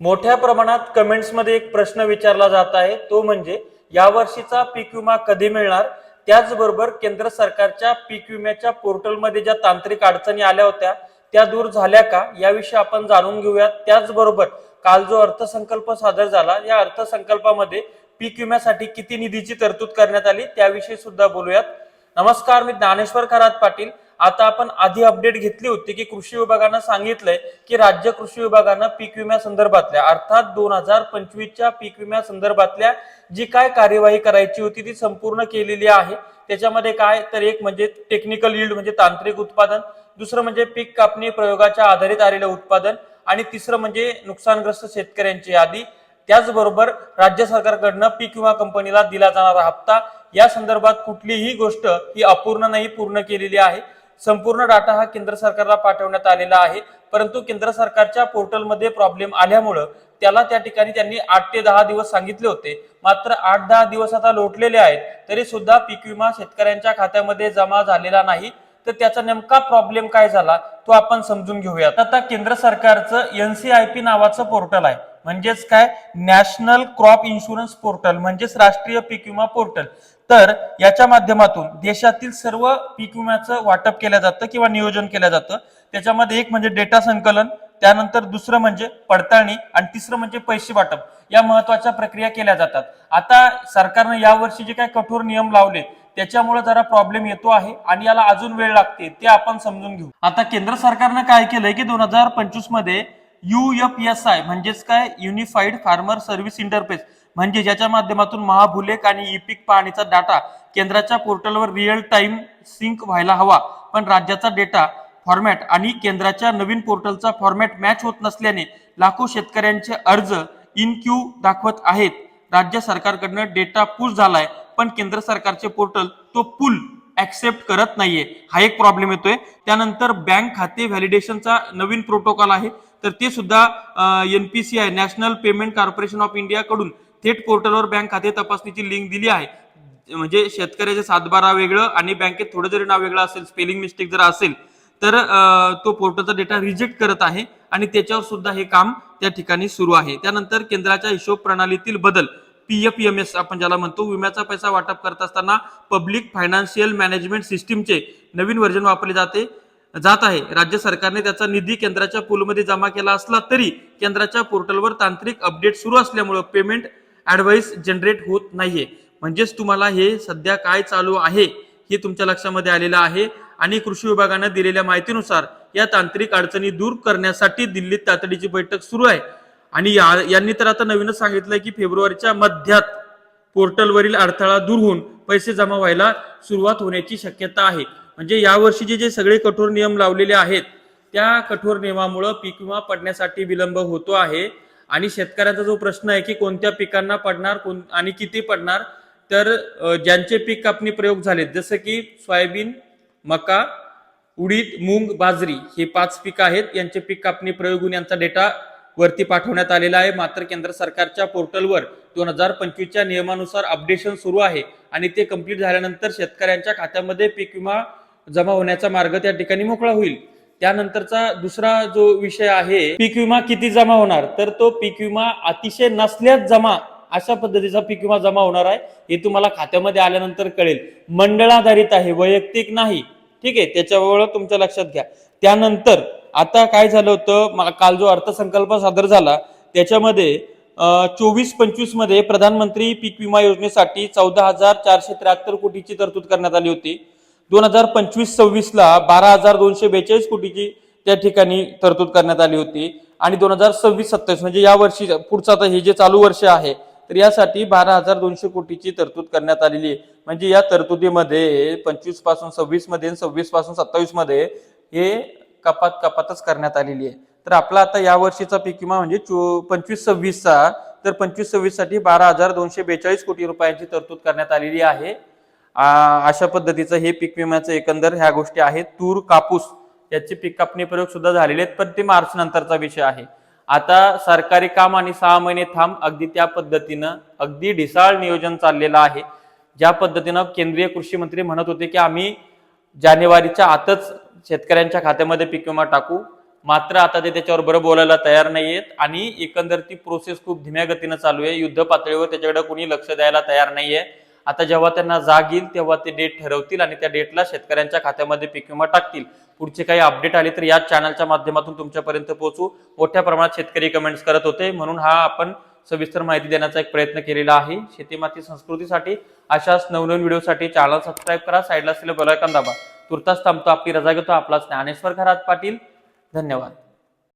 मोठ्या प्रमाणात कमेंट्समध्ये एक प्रश्न विचारला जात आहे. तो म्हणजे यावर्षीचा पीक विमा कधी मिळणार? त्याचबरोबर केंद्र सरकारच्या पीक विम्याच्या पोर्टलमध्ये ज्या तांत्रिक अडचणी आल्या होत्या त्या दूर झाल्या का? याविषयी आपण जाणून घेऊयात. त्याचबरोबर काल जो अर्थसंकल्प सादर झाला या अर्थसंकल्पामध्ये पीक विम्यासाठी किती निधीची तरतूद करण्यात आली त्याविषयी सुद्धा बोलूयात. नमस्कार मी ज्ञानेश्वर खरात पाटील. आता आपण आधी अपडेट घेतली होती की कृषी विभागानं सांगितलंय की राज्य कृषी विभागानं पीक विम्या संदर्भातल्या अर्थात दोन हजार पंचवीसच्या पीक विम्या संदर्भातल्या जी काय कार्यवाही करायची होती ती संपूर्ण केलेली आहे. त्याच्यामध्ये काय तर एक म्हणजे टेक्निकल यील्ड म्हणजे तांत्रिक उत्पादन दुसरं म्हणजे पीक कापणी प्रयोगाच्या आधारित आलेलं उत्पादन आणि तिसरं म्हणजे नुकसानग्रस्त शेतकऱ्यांची यादी. त्याचबरोबर राज्य सरकारकडनं पीक विमा कंपनीला दिला जाणारा हप्ता. या संदर्भात कुठलीही गोष्ट ही अपूर्ण नाही पूर्ण केलेली आहे. संपूर्ण डाटा हा केंद्र सरकारला पाठवण्यात आलेला आहे. परंतु केंद्र सरकारच्या पोर्टलमध्ये प्रॉब्लेम आल्यामुळं त्याला त्या ठिकाणी त्यांनी आठ ते दहा दिवस सांगितले होते. मात्र आठ दहा दिवस आता लोटलेले आहेत तरी सुद्धा पीक विमा शेतकऱ्यांच्या खात्यामध्ये जमा झालेला नाही. तर त्याचा नेमका प्रॉब्लेम काय झाला तो आपण समजून घेऊयात. आता केंद्र सरकारचं एनसीआयपी नावाचं पोर्टल आहे. म्हणजेच काय? नॅशनल क्रॉप इन्शुरन्स पोर्टल म्हणजेच राष्ट्रीय पीक विमा पोर्टल. तर याच्या माध्यमातून देशातील सर्व पीक विम्याचं वाटप केलं जातं किंवा नियोजन केलं जातं. त्याच्यामध्ये एक म्हणजे डेटा संकलन त्यानंतर दुसरं म्हणजे पडताळणी आणि तिसरं म्हणजे पैसे वाटप. या महत्त्वाच्या प्रक्रिया केल्या जातात. आता सरकारनं यावर्षी जे काही कठोर नियम लावले त्याच्यामुळे जरा प्रॉब्लेम येतो आहे आणि याला अजून वेळ लागते ते आपण समजून घेऊ. आता केंद्र सरकारनं काय केलंय की दोन हजार पंचवीसमध्ये युएफएसआय म्हणजेच काय? युनिफाईड फार्मर सर्व्हिस इंटरफेस म्हणजे ज्याच्या माध्यमातून महाभुलेख आणि ई पीक पाहणीचा डाटा केंद्राच्या पोर्टलवर रिअल टाइम सिंक व्हायला हवा. पण राज्याचा डेटा फॉर्मॅट आणि केंद्राच्या नवीन पोर्टलचा फॉर्मॅट मॅच होत नसल्याने लाखो शेतकऱ्यांचे अर्ज इन क्यू दाखवत आहेत. राज्य सरकारकडनं डेटा पुश झालाय पण केंद्र सरकारचे पोर्टल तो पुल ऍक्सेप्ट करत नाहीये. हा एक प्रॉब्लेम येतोय. त्यानंतर बँक खाते व्हॅलिडेशनचा नवीन प्रोटोकॉल आहे. तर ते सुद्धा NPCI national payment corporation of India कडून थेट पोर्टलवर बँक खाते तपासणीची लिंक दिली आहे. म्हणजे शेतकऱ्याचे सातबारा वेगळं आणि बँकेत थोडं जरी नाव वेगळं असेल स्पेलिंग मिस्टेक जर असेल तर तो पोर्टलचा डेटा रिजेक्ट करत आहे आणि त्याच्यावर सुद्धा हे काम त्या ठिकाणी सुरू आहे. त्यानंतर केंद्राच्या हिशोब प्रणालीतील बदल पीएफएमएस आपण ज्याला म्हणतो विम्याचा पैसा वाटप करत असताना पब्लिक फायनान्शियल मॅनेजमेंट सिस्टीमचे नवीन व्हर्जन वापरले जाते. जात आहे. राज्य सरकारने त्याचा निधी केंद्राच्या पूलमध्ये जमा केला असला तरी केंद्राच्या पोर्टलवर तांत्रिक अपडेट सुरू असल्यामुळे पेमेंट ऍडवाइस जनरेट होत नाहीये. म्हणजेच तुम्हाला हे सध्या काय चालू आहे हे तुमच्या लक्षामध्ये आलेलं आहे आणि कृषी विभागानं दिलेल्या माहितीनुसार या तांत्रिक अडचणी दूर करण्यासाठी दिल्लीत तातडीची बैठक सुरू आहे. आणि या- यांनी तर आता नवीनच सांगितलंय की फेब्रुवारीच्या मध्यात पोर्टलवरील अडथळा दूर होऊन पैसे जमा व्हायला सुरुवात होण्याची शक्यता आहे. म्हणजे यावर्षीचे जे सगळे कठोर नियम लावलेले आहेत त्या कठोर नियमामुळं पीक विमा पडण्यासाठी विलंब होतो आहे. आणि शेतकऱ्यांचा जो प्रश्न आहे की कोणत्या पिकांना पडणार कोण आणि किती पडणार तर ज्यांचे पीक कापणी प्रयोग झालेत जसं की सोयाबीन मका उडीद मूग बाजरी हे पाच पिकं आहेत. यांचे पीक कापणी प्रयोगून यांचा डेटा वरती पाठवण्यात आलेला आहे. मात्र केंद्र सरकारच्या पोर्टलवर दोन हजार पंचवीसच्या नियमानुसार अपडेशन सुरू आहे. आणि ते कंप्लीट झाल्यानंतर शेतकऱ्यांच्या खात्यामध्ये पीक विमा जमा होण्याचा मार्ग त्या ठिकाणी मोकळा होईल. त्यानंतरचा दुसरा जो विषय आहे पीक विमा किती जमा होणार? तर तो पीक विमा अतिशय नसल्यास जमा अशा पद्धतीचा पीक विमा जमा होणार आहे. हे तुम्हाला खात्यामध्ये आल्यानंतर कळेल. मंडळाधारित आहे वैयक्तिक नाही. ठीक आहे त्याच्यामुळे तुमच्या लक्षात घ्या. त्यानंतर आता काय झालं होतं? काल जो अर्थसंकल्प सादर झाला त्याच्यामध्ये चोवीस पंचवीसमध्ये प्रधानमंत्री पीक विमा योजनेसाठी चौदा हजार चारशे त्र्याहत्तर कोटीची तरतूद करण्यात आली होती. दोन हजार पंचवीस सव्वीस ला बारा हजार दोनशे बेचाळीस कोटीची त्या ठिकाणी तरतूद करण्यात आली होती. आणि दोन हजार सव्वीस सत्तावीस म्हणजे या वर्षी पुढचं आता हे जे चालू वर्ष आहे तर यासाठी बारा हजार दोनशे कोटीची तरतूद करण्यात आलेली आहे. म्हणजे या तरतुदीमध्ये पंचवीसपासून सव्वीसमध्ये सव्वीसपासून सत्तावीसमध्ये हे कपात कपातच करण्यात आलेली आहे. तर आपला आता या वर्षीचा पीक विमा म्हणजे चो पंचवीस सव्वीसचा तर पंचवीस सव्वीससाठी बारा हजार दोनशे बेचाळीस कोटी रुपयांची तरतूद करण्यात आलेली आहे. अशा पद्धतीचं हे पीक विम्याचं एकंदर ह्या गोष्टी आहेत. तूर कापूस याचे पीक कापणी प्रयोग सुद्धा झालेले आहेत पण ते मार्च नंतरचा विषय आहे. आता सरकारी काम आणि सहा महिने थांब अगदी त्या पद्धतीनं अगदी ढिसाळ नियोजन चाललेलं आहे. ज्या पद्धतीनं केंद्रीय कृषी मंत्री म्हणत होते की आम्ही जानेवारीच्या आतच शेतकऱ्यांच्या खात्यामध्ये पीक विमा टाकू. मात्र आता ते त्याच्यावर बरं बोलायला तयार नाही आहेत आणि एकंदर ती प्रोसेस खूप धीम्या गतीनं चालू आहे. युद्ध पातळीवर त्याच्याकडे कोणी लक्ष द्यायला तयार नाही आहे आता जेव्हा त्यांना जाग येईल तेव्हा ते डेट ठरवतील आणि त्या डेटला शेतकऱ्यांच्या खात्यामध्ये पीक विमा टाकतील. पुढचे काही अपडेट आले तर याच चॅनलच्या माध्यमातून तुमच्यापर्यंत पोहोचू. मोठ्या प्रमाणात शेतकरी कमेंट्स करत होते. म्हणून हा आपण सविस्तर माहिती देण्याचा एक प्रयत्न केलेला आहे. शेतीमाती संस्कृतीसाठी अशाच नवनवीन व्हिडिओसाठी चॅनल सबस्क्राईब करा. साईडला असलेलं बलायकन दाबा. तुर्तास थांबतो. आपली रजा घेतो. आपला ज्ञानेश्वर घरात पाटील. धन्यवाद.